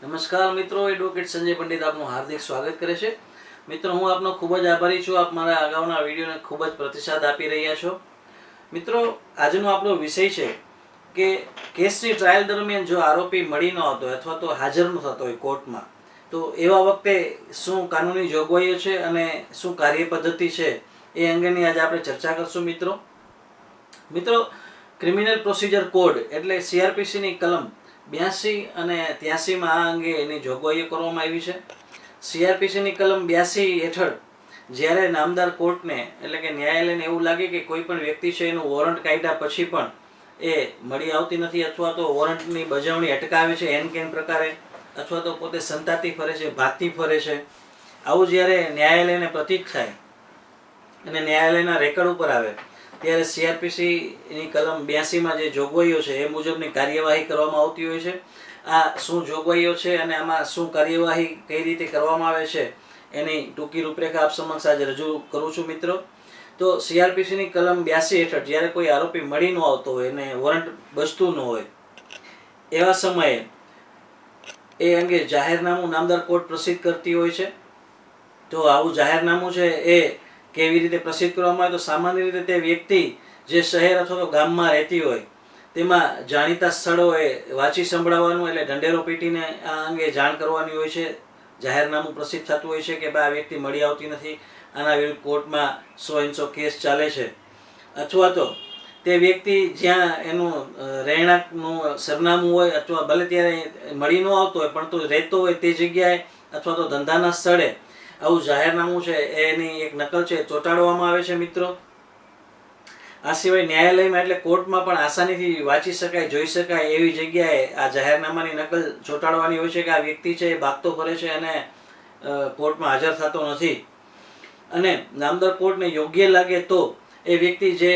નમસ્કાર મિત્રો એડવોકેટ સંજય પંડિત આપનું હાર્દિક સ્વાગત કરે છે. મિત્રો, હું આપનો ખૂબ જ આભારી છું. આપ મારા અગાઉના વિડીયોને ખૂબ જ પ્રતિસાદ આપી રહ્યા છો. મિત્રો, આજનો આપણો વિષય છે કે કેસની ટ્રાયલ દરમિયાન જો આરોપી મળી ન હતો અથવા તો હાજર ન થતો હોય કોર્ટમાં, તો એવા વખતે શું કાનૂની જોગવાઈઓ છે અને શું કાર્ય પદ્ધતિ છે એ અંગેની આજે આપણે ચર્ચા કરશું મિત્રો. મિત્રો ક્રિમિનલ પ્રોસિજર કોડ એટલે સીઆરપીસીની કલમ બ્યાસી અને ત્યાસીમાં આ અંગે એની જોગવાઈઓ કરવામાં આવી છે. સીઆરપીસીની કલમ બ્યાસી હેઠળ જ્યારે નામદાર કોર્ટને એટલે કે ન્યાયાલયને એવું લાગે કે કોઈ પણ વ્યક્તિ છે એનું વોરંટ કાયદા પછી પણ એ મળી આવતી નથી અથવા તો વોરંટની બજાવણી અટકાવે છે એન કેન પ્રકારે અથવા તો પોતે સંતાતી ફરે છે, ભાગતી ફરે છે. આવું જ્યારે ન્યાયાલયને પ્રતીક થાય અને ન્યાયાલયના રેકર્ડ ઉપર આવે ત્યારે સીઆરપીસીની કલમ બ્યાસીમાં જે જોગવાઈઓ છે, એ મુજબની કાર્યવાહી કરવામાં આવતી હોય છે. આ શું જોગવાઈઓ છે અને આમાં શું કાર્યવાહી કઈ રીતે કરવામાં આવે છે, એની ટૂંકી રૂપરેખા આપ સમક્ષ આજે રજૂ કરું છું મિત્રો. તો સીઆરપીસીની કલમ બ્યાસી હેઠળ જ્યારે કોઈ આરોપી મળી ન આવતો હોય અને વોરંટ બચતું ન હોય, એવા સમયે એ અંગે જાહેરનામું નામદાર કોર્ટ પ્રસિદ્ધ કરતી હોય છે. તો આવું જાહેરનામું છે એ કેવી રીતે પ્રસિદ્ધ કરવામાં આવે તો સામાન્ય રીતે તે વ્યક્તિ જે શહેર અથવા તો ગામમાં રહેતી હોય, તેમાં જાણીતા સ્થળોએ વાંચી સંભળાવવાનું એટલે ઢંઢેરો પીટીને આ અંગે જાણ કરવાની હોય છે. જાહેરનામું પ્રસિદ્ધ થતું હોય છે કે ભાઈ આ વ્યક્તિ મળી આવતી નથી, આના વિરુદ્ધ કોર્ટમાં સો ઇંચો કેસ ચાલે છે. અથવા તો તે વ્યક્તિ જ્યાં એનું રહેણાંકનું સરનામું હોય અથવા ભલે ત્યારે મળી ન આવતો હોય, પણ તો રહેતો હોય તે જગ્યાએ અથવા તો ધંધાના સ્થળે આવું જાહેરનામું છે, એની એક નકલ છે ચોંટાડવામાં આવે છે મિત્રો. આ સિવાય ન્યાયાલયમાં એટલે કોર્ટમાં પણ આસાનીથી વાંચી શકાય, જોઈ શકાય એવી જગ્યાએ આ જાહેરનામાની નકલ ચોંટાડવાની હોય છે કે આ વ્યક્તિ છે, એ ભાગતો ફરે છે અને કોર્ટમાં હાજર થતો નથી. અને નામદાર કોર્ટને યોગ્ય લાગે તો એ વ્યક્તિ જે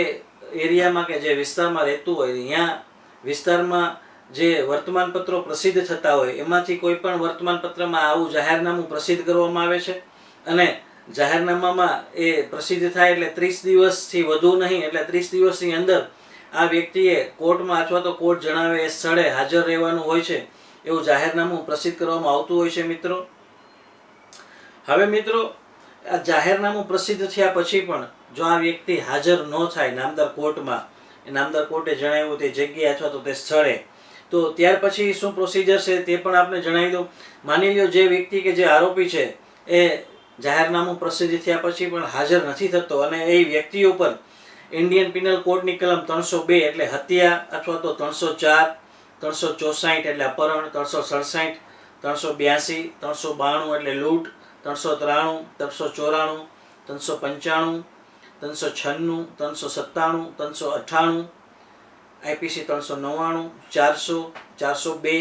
એરિયામાં કે જે વિસ્તારમાં રહેતું હોય ત્યાં વિસ્તારમાં જે વર્તમાનપત્રો પ્રસિદ્ધ થતા હોય, એમાંથી કોઈ પણ વર્તમાનપત્રમાં આવું જાહેરનામું પ્રસિદ્ધ કરવામાં આવે છે. અને જાહેરનામામાં એ પ્રસિદ્ધ થાય એટલે ત્રીસ દિવસથી વધુ નહીં, એટલે ત્રીસ દિવસની અંદર આ વ્યક્તિએ કોર્ટમાં અથવા તો કોર્ટ જણાવે એ સ્થળે હાજર રહેવાનું હોય છે, એવું જાહેરનામું પ્રસિદ્ધ કરવામાં આવતું હોય છે મિત્રો. હવે મિત્રો, આ જાહેરનામું પ્રસિદ્ધ થયા પછી પણ જો આ વ્યક્તિ હાજર ન થાય નામદાર કોર્ટમાં નામદાર કોર્ટે જણાવ્યું તે જગ્યાએ અથવા તો તે સ્થળે, તો ત્યાર પછી શું પ્રોસિજર છે તે પણ આપને જણાવી દઉં. માની લો જે વ્યક્તિ કે જે આરોપી છે, એ જાહેરનામું પ્રસિદ્ધ થયા પછી પણ હાજર નથી થતો અને એ વ્યક્તિ ઉપર ઇન્ડિયન પિનલ કોડની કલમ ત્રણસો બે એટલે હત્યા અથવા તો ત્રણસો ચાર, ત્રણસો ચોસાઠ એટલે અપહરણ, ત્રણસો સડસાઠ, ત્રણસો બ્યાસી, ત્રણસો બાણું એટલે લૂંટ, ત્રણસો ત્રાણું, ત્રણસો ચોરાણું, ત્રણસો પંચાણું, ત્રણસો છન્નું, ત્રણસો સત્તાણું, ત્રણસો અઠ્ઠાણું, આઈપીસી ત્રણસો નવ્વાણું, ચારસો ચારસો બે,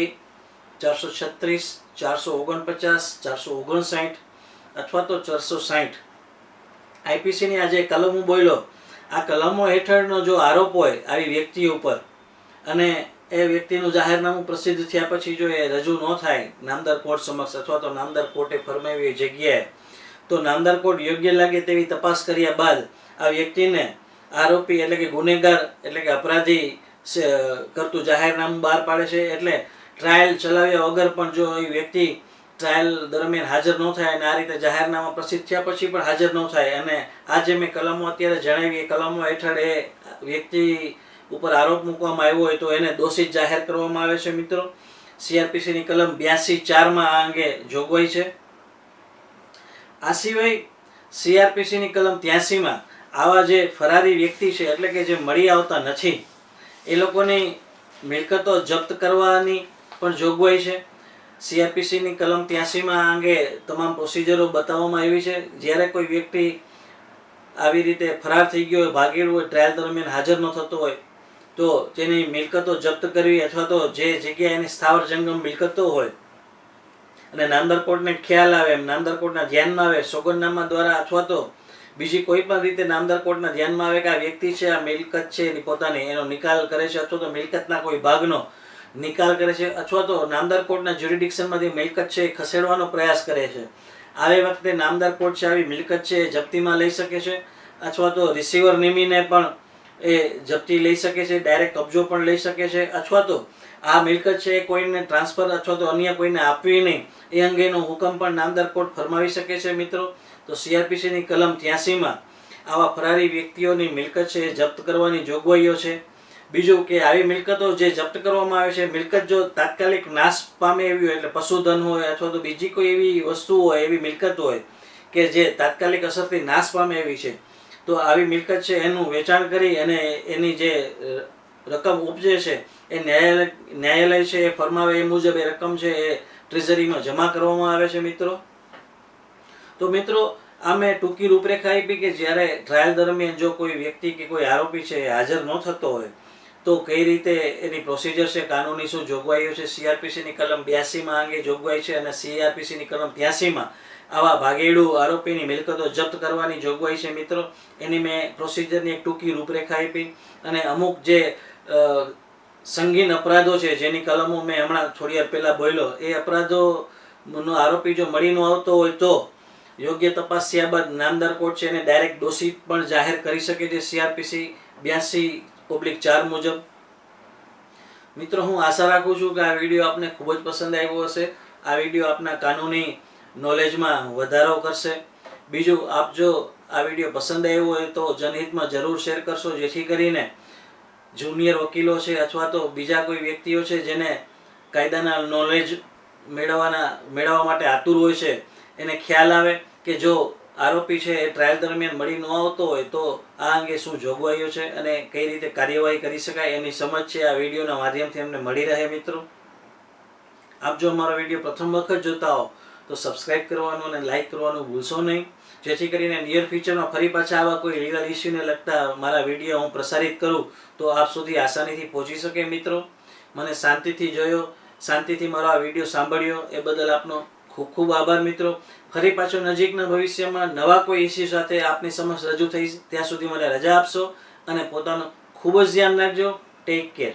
ચારસો છત્રીસ, ચારસો ઓગણપચાસ, ચારસો ઓગણસાઠ અથવા તો ચારસો સાઠ આઈપીસીની આ જે કલમો બોલ્યો આ કલમો હેઠળનો જો આરોપ હોય આવી વ્યક્તિ ઉપર, અને એ વ્યક્તિનું જાહેરનામું પ્રસિદ્ધ થયા પછી જો એ રજૂ ન થાય, નામદાર કોર્ટ સમક્ષ અથવા તો નામદાર કોર્ટે ફરમાવી જગ્યાએ, તો નામદાર કોર્ટ યોગ્ય લાગે તેવી તપાસ કર્યા બાદ આ વ્યક્તિને આરોપી એટલે કે ગુનેગાર એટલે કે અપરાધી કરતું જાહેરનામું બહાર પાડે છે. એટલે ટ્રાયલ ચલાવ્યા વગર પણ જો એ વ્યક્તિ ટ્રાયલ દરમિયાન હાજર ન થાય અને આ રીતે જાહેરનામા પ્રસિદ્ધ થયા પછી પણ હાજર ન થાય. અને આ જે મેં કલમો અત્યારે જણાવી, એ કલમો હેઠળ એ વ્યક્તિ ઉપર આરોપ મૂકવામાં આવ્યો હોય તો એને દોષિત જાહેર કરવામાં આવે છે મિત્રો. સીઆરપીસીની કલમ બ્યાસી ચારમાં આ અંગે જોગવાઈ છે. આ સિવાય સીઆરપીસીની કલમ ત્યાસીમાં આવા જે ફરારી વ્યક્તિ છે, એટલે કે જે મળી આવતા નથી, એ લોકોની મિલકતો જપ્ત કરવાની પણ જોગવાઈ છે. સીઆરપીસીની કલમ ત્યાસીમાં અંગે તમામ પ્રોસિજરો બતાવવામાં આવી છે. જ્યારે કોઈ વ્યક્તિ આવી રીતે ફરાર થઈ ગયો હોય, ભાગેલું હોય ટ્રાયલ દરમિયાન હાજર ન થતો હોય, તો તેની મિલકતો જપ્ત કરવી અથવા તો જે જગ્યાએ એની સ્થાવર જંગમ મિલકતો હોય, અને નામદાર કોર્ટને ખ્યાલ આવે, એમ નામદાર કોર્ટના ધ્યાનમાં આવે, સોગંદનામા દ્વારા અથવા તો બીજી કોઈ પણ રીતે નામદાર કોર્ટના ધ્યાનમાં આવે કે આ વ્યક્તિ છે, આ મિલકત છે, એની પોતાની એનો નિકાલ કરે છે અથવા તો મિલકતના કોઈ ભાગનો નિકાલ કરે છે અથવા તો નામદાર કોર્ટના જ્યુરિડિક્શનમાંથી મિલકત છે એ ખસેડવાનો પ્રયાસ કરે છે. આવી વખતે નામદાર કોર્ટ છે આવી મિલકત છે એ જપ્તીમાં લઈ શકે છે અથવા તો રિસીવર નિમીને પણ એ જપ્તી લઈ શકે છે ડાયરેક્ટ કબજો પણ લઈ શકે છે અથવા તો આ મિલકત છે એ કોઈને ટ્રાન્સફર અથવા તો અન્ય કોઈને આપવી નહીં એ અંગેનો હુકમ પણ નામદાર કોર્ટ ફરમાવી શકે છે મિત્રો. તો સીઆરપીસીની કલમ ત્યાસીમાં આવા ફરારી વ્યક્તિઓની મિલકત છે એ જપ્ત કરવાની જોગવાઈઓ છે. બીજું કે આવી મિલકતો જે જપ્ત કરવામાં આવે છે, મિલકત જો તાત્કાલિક નાશ પામે એવી હોય એટલે પશુધન હોય અથવા તો બીજી કોઈ એવી વસ્તુ હોય, એવી મિલકત હોય કે જે તાત્કાલિક અસરથી નાશ પામે એવી છે, તો આવી મિલકત છે એનું વેચાણ કરી અને એની જે રકમ ઉપજે છે, એ ન્યાયાલય ન્યાયાલય છે એ ફરમાવે એ મુજબ એ રકમ છે એ ટ્રેઝરીમાં જમા કરવામાં આવે છે મિત્રો. તો મિત્રો આ મેં ટૂંકી રૂપરેખા આપી કે જ્યારે ટ્રાયલ દરમિયાન જો કોઈ વ્યક્તિ કે કોઈ આરોપી છે એ હાજર ન થતો હોય તો કઈ રીતે એની પ્રોસિજર છે, કાનૂની શું જોગવાઈઓ છે સીઆરપીસીની કલમ બ્યાસીમાં અંગે જોગવાઈ છે અને સીઆરપીસીની કલમ ત્યાસીમાં આવા ભાગેડુ આરોપીની મિલકતો જપ્ત કરવાની જોગવાઈ છે મિત્રો. એની મેં પ્રોસિજરની એક ટૂંકી રૂપરેખા આપી અને અમુક જે સંગીન અપરાધો છે જેની કલમો મેં હમણાં થોડી વાર પહેલાં બોલ્યો. એ અપરાધો નો આરોપી જો મળી ન આવતો હોય તો યોગ્ય તપાસ થયા બાદ નામદાર કોર્ટ છે એને ડાયરેક્ટ દોષિત પણ જાહેર કરી શકે છે સીઆરપીસી બ્યાસી ઓબ્લિક ચાર મુજબ. મિત્રો, હું આશા રાખું છું કે આ વીડિયો આપને ખૂબ જ પસંદ આવ્યો હશે. આ વીડિયો આપના કાનૂની નોલેજમાં વધારો કરશે. બીજું, આપ જો આ વીડિયો પસંદ આવ્યો હોય તો જનહિતમાં જરૂર શેર કરશો, જેથી કરીને જુનિયર વકીલો છે અથવા તો બીજા કોઈ વ્યક્તિઓ છે જેને કાયદાના નોલેજ મેળવવાના, મેળવવા માટે આતુર હોય છે, એને ખ્યાલ આવે કે જો આરોપી છે, એ ટ્રાયલ દરમિયાન મળી ન આવતો હોય તો આ અંગે શું જોગવાઈઓ છે અને કઈ રીતે કાર્યવાહી કરી શકાય એની સમજ છે આ વિડીયોના માધ્યમથી અમને મળી રહે મિત્રો. આપ જો અમારો વીડિયો પ્રથમ વખત જોતા હો, તો સબસ્ક્રાઇબ કરવાનું અને લાઇક કરવાનું ભૂલશો નહીં. જેથી કરીને નિયર ફ્યુચરમાં ફરી પાછા આવા કોઈ લીગલ ઇસ્યુને લગતા મારા વીડિયો હું પ્રસારિત કરું, તો આપ સુધી આસાનીથી પહોંચી શકે મિત્રો. મને શાંતિથી જોયો, શાંતિથી મારો આ વીડિયો સાંભળ્યો, એ બદલ આપનો ખૂબ ખૂબ આભાર મિત્રો. ફરી પાછો નજીકના ભવિષ્યમાં નવા કોઈ ઇસ્યુ સાથે આપની સમક્ષ રજૂ થઈશ, ત્યાં સુધી મને રજા આપશો અને પોતાનું ખૂબ જ ધ્યાન રાખજો. Take care